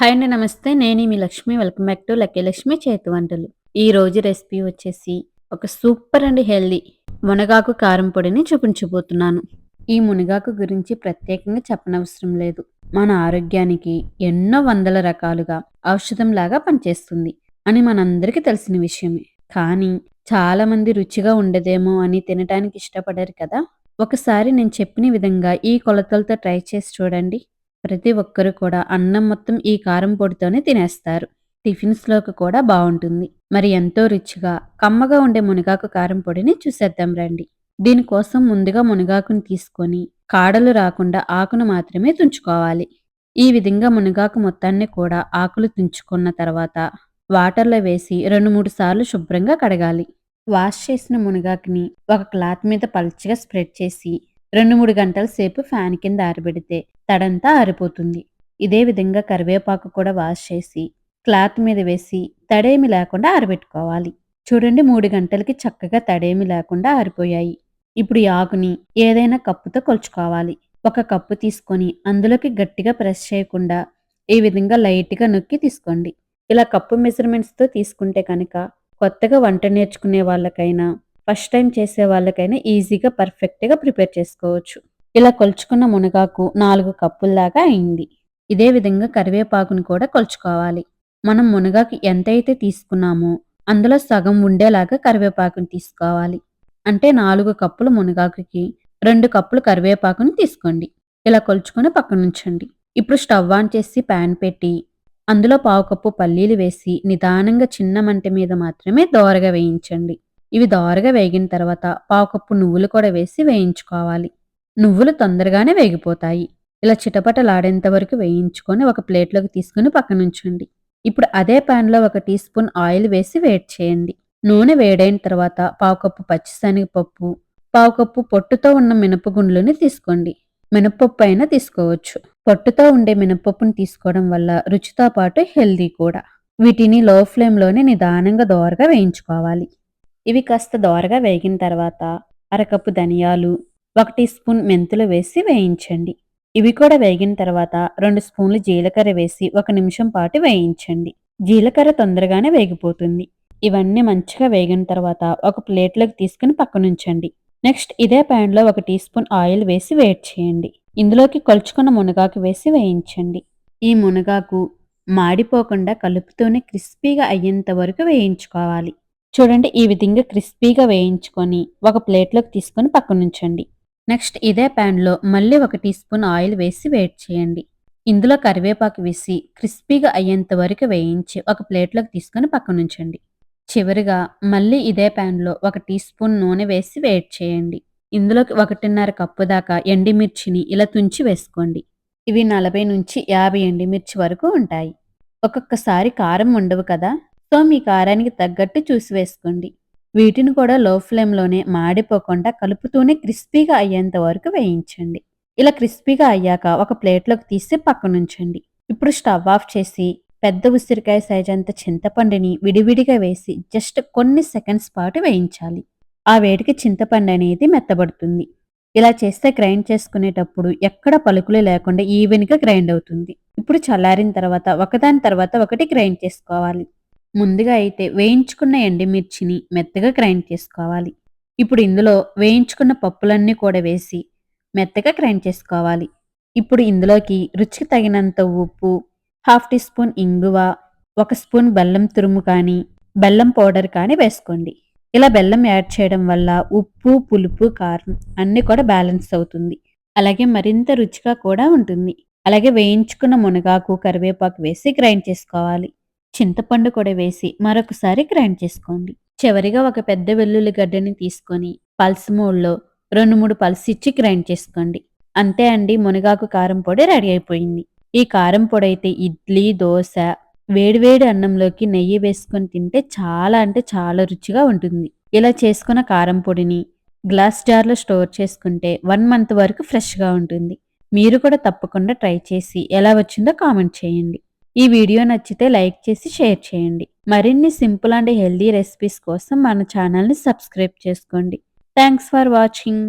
Hi అండి నమస్తే. నేను మీ Lakshmi. Welcome back to lucky Lakshmi చేతి వంటలు. ఈ రోజు రెసిపీ వచ్చేసి ఒక సూపర్ అండ్ హెల్దీ మునగాకు కారం పొడిని చూపించబోతున్నాను. ఈ మునగాకు గురించి ప్రత్యేకంగా చెప్పనవసరం లేదు. మన ఆరోగ్యానికి ఎన్నో వందల రకాలుగా ఔషధం లాగా పనిచేస్తుంది అని మనందరికీ తెలిసిన విషయమే. కానీ చాలా మంది రుచిగా ఉండదేమో అని తినడానికి ఇష్టపడరు కదా? ఒకసారి నేను చెప్పిన విధంగా ఈ కొలతలతో ట్రై చేసి చూడండి. ప్రతి ఒక్కరు కూడా అన్నం మొత్తం ఈ కారం పొడితోనే తినేస్తారు. టిఫిన్స్లోకి కూడా బాగుంటుంది. మరి ఎంతో రుచిగా కమ్మగా ఉండే మునగాకు కారం పొడిని చూసేద్దాం రండి. దీనికోసం ముందుగా మునగాకును తీసుకొని కాడలు రాకుండా ఆకును మాత్రమే తుంచుకోవాలి. ఈ విధంగా మునగాకు మొత్తాన్ని కూడా ఆకులు తుంచుకున్న తర్వాత వాటర్లో వేసి రెండు మూడు సార్లు శుభ్రంగా కడగాలి. వాష్ చేసిన మునగాకుని ఒక క్లాత్ మీద పల్చగా స్ప్రెడ్ చేసి రెండు మూడు గంటల సేపు ఫ్యాన్ కింద ఆరబెడితే తడంతా ఆరిపోతుంది. ఇదే విధంగా కరివేపాకు కూడా వాష్ చేసి క్లాత్ మీద వేసి తడేమి లేకుండా ఆరబెట్టుకోవాలి. చూడండి మూడు గంటలకి చక్కగా తడేమి లేకుండా ఆరిపోయాయి. ఇప్పుడు ఈ ఆకుని ఏదైనా కప్పుతో కొలుచుకోవాలి. ఒక కప్పు తీసుకొని అందులోకి గట్టిగా ప్రెస్ చేయకుండా ఈ విధంగా లైట్గా నొక్కి తీసుకోండి. ఇలా కప్పు మెజర్మెంట్స్తో తీసుకుంటే కనుక కొత్తగా వంట నేర్చుకునే వాళ్ళకైనా ఫస్ట్ టైం చేసే వాళ్ళకైనా ఈజీగా పర్ఫెక్ట్గా ప్రిపేర్ చేసుకోవచ్చు. ఇలా కొలుచుకున్న మునగాకు నాలుగు కప్పుల్లాగా అయింది. ఇదే విధంగా కరివేపాకును కూడా కొలుచుకోవాలి. మనం మునగాకు ఎంతైతే తీసుకున్నామో అందులో సగం ఉండేలాగా కరివేపాకుని తీసుకోవాలి. అంటే నాలుగు కప్పులు మునగాకుకి రెండు కప్పులు కరివేపాకుని తీసుకోండి. ఇలా కొలుచుకొని పక్కనుంచండి ఇప్పుడు స్టవ్ ఆన్ చేసి ప్యాన్ పెట్టి అందులో పావు కప్పు పల్లీలు వేసి నిదానంగా చిన్న మంట మీద మాత్రమే దోరగా వేయించండి. ఇవి దోరగా వేగిన తర్వాత పావుకప్పు నువ్వులు కూడా వేసి వేయించుకోవాలి. నువ్వులు తొందరగానే వేగిపోతాయి. ఇలా చిటపటలాడేంత వరకు వేయించుకొని ఒక ప్లేట్లోకి తీసుకుని పక్కనుంచండి ఇప్పుడు అదే ప్యాన్లో ఒక టీ స్పూన్ ఆయిల్ వేసి వేడి చేయండి. నూనె వేడైన తర్వాత పావు కప్పు పచ్చిశనగపప్పు పావు కప్పు పొట్టుతో ఉన్న మినపగుండ్లని తీసుకోండి. మినపప్పు అయినా తీసుకోవచ్చు. పొట్టుతో ఉండే మినపప్పును తీసుకోవడం వల్ల రుచితో పాటు హెల్దీ కూడా. వీటిని లో ఫ్లేమ్లోనే నిదానంగా దోరగా వేయించుకోవాలి. ఇవి కాస్త దోరగా వేగిన తర్వాత అరకప్పు ధనియాలు ఒక టీ స్పూన్ మెంతులు వేసి వేయించండి. ఇవి కూడా వేగిన తర్వాత రెండు స్పూన్లు జీలకర్ర వేసి ఒక నిమిషం పాటు వేయించండి. జీలకర్ర తొందరగానే వేగిపోతుంది. ఇవన్నీ మంచిగా వేగిన తర్వాత ఒక ప్లేట్లోకి తీసుకుని పక్కనుంచండి. నెక్స్ట్ ఇదే ప్యాన్లో ఒక టీ స్పూన్ ఆయిల్ వేసి వేట్ చేయండి. ఇందులోకి కొలుచుకున్న మునగాకు వేసి వేయించండి. ఈ మునగాకు మాడిపోకుండా కలుపుతూనే క్రిస్పీగా అయ్యేంత వరకు వేయించుకోవాలి. చూడండి ఈ విధంగా క్రిస్పీగా వేయించుకొని ఒక ప్లేట్లోకి తీసుకొని పక్కన ఉంచండి. నెక్స్ట్ ఇదే ప్యాన్లో మళ్ళీ ఒక టీ స్పూన్ ఆయిల్ వేసి వేట్ చేయండి. ఇందులో కరివేపాకు వేసి క్రిస్పీగా అయ్యేంత వరకు వేయించి ఒక ప్లేట్లోకి తీసుకొని పక్కన ఉంచండి. చివరిగా మళ్ళీ ఇదే ప్యాన్లో ఒక టీ స్పూన్ నూనె వేసి వేట్ చేయండి. ఇందులోకి ఒకటిన్నర కప్పు దాకా ఎండిమిర్చిని ఇలా తుంచి వేసుకోండి. ఇవి నలభై నుంచి యాభై ఎండిమిర్చి వరకు ఉంటాయి. ఒక్కొక్కసారి కారం ఉండవు కదా? సో మీ కారానికి తగ్గట్టు చూసి వేసుకోండి. వీటిని కూడా లో ఫ్లేమ్లోనే మాడిపోకుండా కలుపుతూనే క్రిస్పీగా అయ్యేంత వరకు వేయించండి. ఇలా క్రిస్పీగా అయ్యాక ఒక ప్లేట్లోకి తీసి పక్కనుంచండి ఇప్పుడు స్టవ్ ఆఫ్ చేసి పెద్ద ఉసిరికాయ సైజ్ అంత చింతపండుని విడివిడిగా వేసి జస్ట్ కొన్ని సెకండ్స్ పాటు వేయించాలి. ఆ వేడికి చింతపండు అనేది మెత్తబడుతుంది. ఇలా చేస్తే గ్రైండ్ చేసుకునేటప్పుడు ఎక్కడ పలుకులు లేకుండా ఈవెన్గా గ్రైండ్ అవుతుంది. ఇప్పుడు చల్లారిన తర్వాత ఒకదాని తర్వాత ఒకటి గ్రైండ్ చేసుకోవాలి. ముందుగా అయితే వేయించుకున్న ఎండుమిర్చిని మెత్తగా గ్రైండ్ చేసుకోవాలి. ఇప్పుడు ఇందులో వేయించుకున్న పప్పులన్నీ కూడా వేసి మెత్తగా గ్రైండ్ చేసుకోవాలి. ఇప్పుడు ఇందులోకి రుచికి తగినంత ఉప్పు హాఫ్ టీ స్పూన్ ఇంగువ ఒక స్పూన్ బెల్లం తురుము కానీ బెల్లం పౌడర్ కానీ వేసుకోండి. ఇలా బెల్లం యాడ్ చేయడం వల్ల ఉప్పు పులుపు కారం అన్నీ కూడా బ్యాలెన్స్ అవుతుంది. అలాగే మరింత రుచిగా కూడా ఉంటుంది. అలాగే వేయించుకున్న మునగాకు కరివేపాకు వేసి గ్రైండ్ చేసుకోవాలి. చింతపండు కూడా వేసి మరొకసారి గ్రైండ్ చేసుకోండి. చివరిగా ఒక పెద్ద వెల్లుల్లి గడ్డని తీసుకొని పల్స్ మూడ్లో రెండు మూడు పల్స్ ఇచ్చి గ్రైండ్ చేసుకోండి. అంతే అండి మునగాకు కారం పొడి రెడీ అయిపోయింది. ఈ కారం పొడి అయితే ఇడ్లీ దోశ వేడివేడి అన్నంలోకి నెయ్యి వేసుకొని తింటే చాలా అంటే చాలా రుచిగా ఉంటుంది. ఇలా చేసుకున్న కారం పొడిని గ్లాస్ జార్లో స్టోర్ చేసుకుంటే వన్ మంత్ వరకు ఫ్రెష్గా ఉంటుంది. మీరు కూడా తప్పకుండా ట్రై చేసి ఎలా వచ్చిందో కామెంట్ చేయండి. ఈ వీడియో నచ్చితే లైక్ చేసి షేర్ చేయండి. మరిన్ని సింపుల్ అండ్ హెల్దీ రెసిపీస్ కోసం మన ఛానల్ని సబ్స్క్రైబ్ చేసుకోండి. Thanks for watching